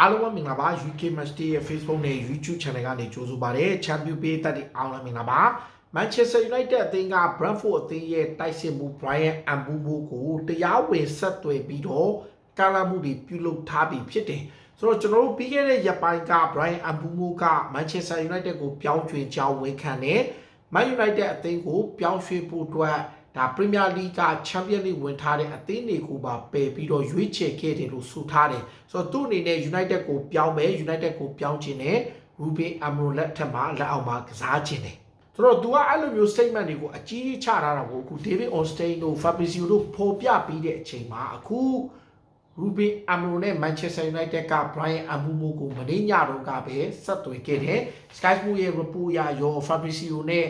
အားလုံးပဲမင်္ဂလာပါ UK Match Day ရဲ့ Facebook နဲ့ YouTube Channel ကနေကြိုဆိုပါရစေ။ Champion ပေးသက်တဲ့အားလုံးမင်္ဂလာပါ။ Manchester United အသင်းက Brentford အသင်းရဲ့တိုက်စစ်မှု Brian Mbeumo ကိုတရားဝင်ဆက်သွယ်ပြီးတော့ကာလာမှုတွေပြုလုပ်ထားပြီးဖြစ်တယ်။ဆိုတော့ကျွန်တော်တို့ပြီးခဲ့တဲ့ရက်ပိုင်းက Brian Mbeumo က Manchester United ကိုပြောင်းရွှေ့ကြောင်းဝန်ခံတယ်။ Man United အသင်းကိုပြောင်းရွှေ့ဖို့အတွက် ဒါပရီးမီးယားလိဂ်ကချန်ပီယံလိဝင်ထားတဲ့အသင်းတွေကိုပါပယ်ပြီးတော့ရွေးချယ်ခဲ့တယ်လို့ဆိုထားတယ်ဆိုတော့သူ့အနေနဲ့ United ကိုပြောင်းမယ် United ကိုပြောင်းခြင်းနဲ့ Ruben Amorim ထက်မှလက်အောက်မှာကစားခြင်းတယ်ဆိုတော့ तू ကအဲ့လိုမျိုး statement တွေကိုအကြီးကြီးချထားတာကိုအခု David Ornstein တို့ Fabrizio တို့ဖော်ပြပြီးတဲ့အချိန်မှာအခု Ruben Amorim နဲ့ Manchester United က Brian Mbeumo ကိုမနေ့ညတော့ကပဲဆက်သွယ်ခဲ့တယ် Sky Sports ရဲ့ report ရရော Fabrizio နဲ့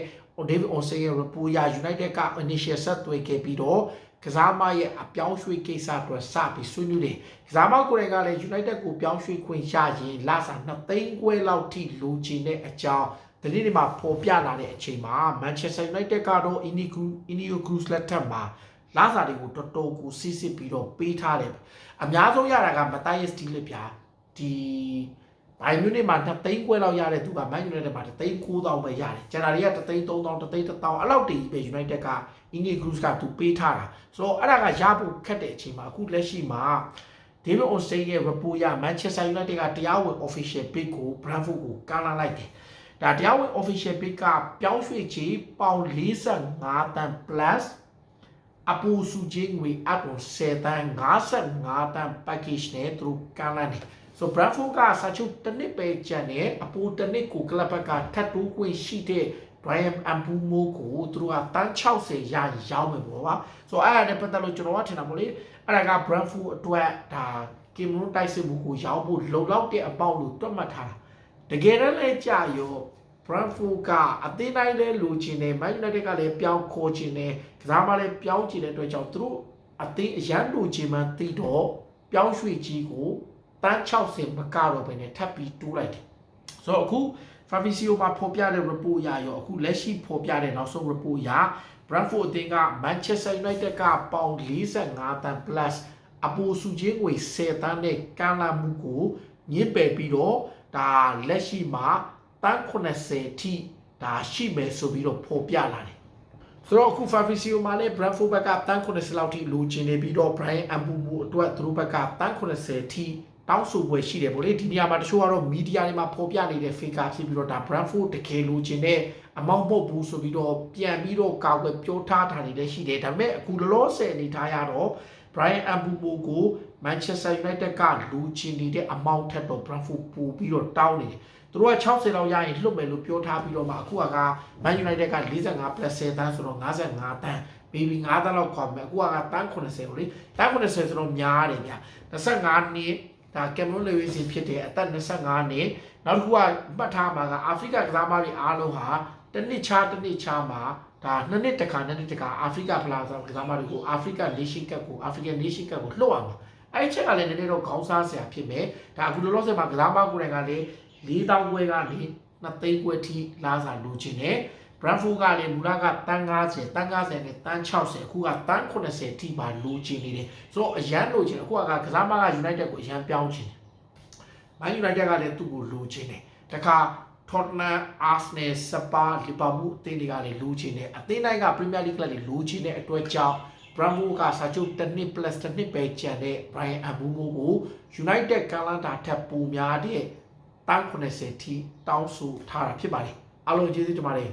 David Ornstein ရဲ့ report ရ United က initial ဆက်သွယ်ခဲ့ပြီးတော့ကစားမရဲ့အပြောင်းရွှေ့ကိစ္စအတွက်စပြီးဆွေးနွေးတယ်။ကစားမကိုယ်တိုင်ကလည်း United ကိုပြောင်းရွှေ့ခွင့်ရရင်လစာ2သိန်းခွဲလောက်ထိလိုချင်တဲ့အကြောင်းဒီနေ့ဒီမှာပေါ်ပြလာတဲ့အချိန်မှာ Manchester United ကတော့ Inigo Inigo Cruz လက်ထက်မှာလာစာတွေကိုတော်တော်ကိုစစ်စစ်ပြီးတော့ပေးထားတယ်။အများဆုံးရတာကမတိုင်းရဲ့ style လေဗျာ။ဒီ ဘိုင်မြူနစ်မှာ2သိန်းခွဲလောက်ရတဲ့သူက Man United မှာ3သိန်း9000ပဲရတယ်။ကျန်တာတွေက3သိန်း3000 3သိန်း1000အဲ့လောက်တည်းပဲ United က Inigo Cruz ကသူပေးထားတာ။ဆိုတော့အဲ့ဒါကရဖို့ခက်တဲ့အချိန်မှာအခုလက်ရှိမှာ David Ornstein ရဲ့ report ရ Manchester United ကတရားဝင် official bid ကို Brentford ကိုကမ်းလှမ်းလိုက်တယ်။ဒါတရားဝင် official bid ကပြောင်းရွှေ့ချေပေါင်45တန် plus အပူစုချင်းငွေအတူ10တန်55တန် package နဲ့သူတို့ကမ်းလှမ်းတယ်။ so Brentford ကစာချုပ်တစ်နှစ်ပဲကျန်တယ်အပူတစ်နှစ်ကိုကလပ်ဘက်ကထပ်တိုးခွင့်ရှိတဲ့ Brian Mbeumo ကိုသူတို့ကတန်း60ရရောင်းမယ်ပေါ့ကွာဆိုတော့အဲ့ဒါနဲ့ပတ်သက်လို့ကျွန်တော်ကထင်တာပေါ့လေအဲ့ဒါက Brentford အတွက်ဒါ Cameroon တိုက်စစ်မှုကိုရောင်းဖို့လုံလောက်တဲ့အပေါက်လို့တွက်မှတ်ထားတာတကယ်တော့လည်းကြာရော Brentford ကအသင်းတိုင်းလည်းလိုချင်တယ် Man United ကလည်းပြောင်းခေါ်ချင်တယ်ကစားမလည်းပြောင်းချင်တဲ့အတွက်ကြောင့်သူတို့အသင်းအရန်လိုချင်မှသိတော့ပြောင်းရွှေ့ကြီးကို တန်း60မကတော့ပဲနဲ့ထပ်ပြီးတိုးလိုက်တယ်ဆိုတော့အခု Fabrizio မှာဖော်ပြတဲ့ report ရရောအခုလက်ရှိဖော်ပြတဲ့နောက်ဆုံး report ရ Brentford အသင်းက Manchester United ကပေါင်45တန် plus အပူစုချင်းငွေ10တန်းနဲ့ကမ်းလာမှုကိုညှစ်ပယ်ပြီးတော့ဒါလက်ရှိမှာတန်း80ထိဒါရှိမယ်ဆိုပြီးတော့ဖော်ပြလာတယ်ဆိုတော့အခု Fabrizio မှာလည်း Brentford ဘက်ကတန်း80လောက်ထိလိုချင်နေပြီးတော့ Brian Mbeumo အတွက်သူတို့ဘက်ကတန်း80ထိ တောင်းဆိုပွဲရှိတယ်ဗောလေဒီနေရာမှာတချို့ကတော့မီဒီယာတွေမှာဖော်ပြနေတဲ့ figure ဖြစ်ပြီးတော့ဒါ Brentford တကယ်လိုချင်တဲ့အမောင့်မဟုတ်ဘူးဆိုပြီးတော့ပြန်ပြီးတော့ကာကွယ်ပြောထားတာတွေလည်းရှိတယ်ဒါပေမဲ့အခုလောလောဆယ်အနေထားရတော့ Brian Mbeumo ကို Manchester United ကလူချင်နေတဲ့အမောင့်ထက်တော့ Brentford ပို့ပြီးတော့တောင်းနေတယ်သူတို့က60လောက်ရရင်လွတ်မယ်လို့ပြောထားပြီးတော့မှအခုက Man United က45 plus 10တန်းဆိုတော့55တန်း maybe 9တန်းလောက်ခေါ်မယ်အခုကတန်း80ကိုလေတန်း80ဆိုတော့များတယ်ဗျ25နှစ် ဒါကင်မရွန်လေဝီစီဖြစ်တဲ့အသက်25နှစ်နောက်တစ်ခုကမှတ်ထားမှာကအာဖရိကကစားမတွေအားလုံးဟာတစ်နှစ်ခြားတစ်နှစ်ခြားမှာဒါနှစ်နှစ်တစ်ခါနှစ်နှစ်တစ်ခါအာဖရိကဖလားကစားမတွေကိုအာဖရိကနေရှင်ကပ်ကိုအာဖရိကန်နေရှင်ကပ်ကိုလှုပ်အောင်အဲ့ချက်ကလည်းနည်းနည်းတော့ခေါင်းစားစရာဖြစ်မယ်ဒါအခုလောလောဆယ်မှာကစားမကိုယ်တိုင်ကလည်း4000ခွဲကနေ2သိန်းခွဲထိလာစားလိုချင်တယ် Brentford ကလည်းမူလကတန်း90တန်း90နဲ့တန်း60အခုကတန်း80ထိပါလိုချင်နေတယ်ဆိုတော့အရန်လိုချင်အခုကကစားမက United ကိုအရန်ပြောင်းချင်တယ် Man United ကလည်းသူ့ကိုလိုချင်တယ်တခါ Tottenham Arsenal Spurs Liverpool အသင်းတွေကလည်းလိုချင်တယ်အသင်းတိုင်းက Premier League ကလည်းလိုချင်တဲ့အတွက်ကြောင့် Brentford ကစာချုပ်တစ်နှစ် plus တစ်နှစ်ပဲကျန်တဲ့ Brian Mbeumo ကို United ကလန်တာထက်ပိုများတဲ့တန်း80ထိတောင်းဆိုထားတာဖြစ်ပါတယ်အားလုံးကျေးဇူးတင်ပါတယ်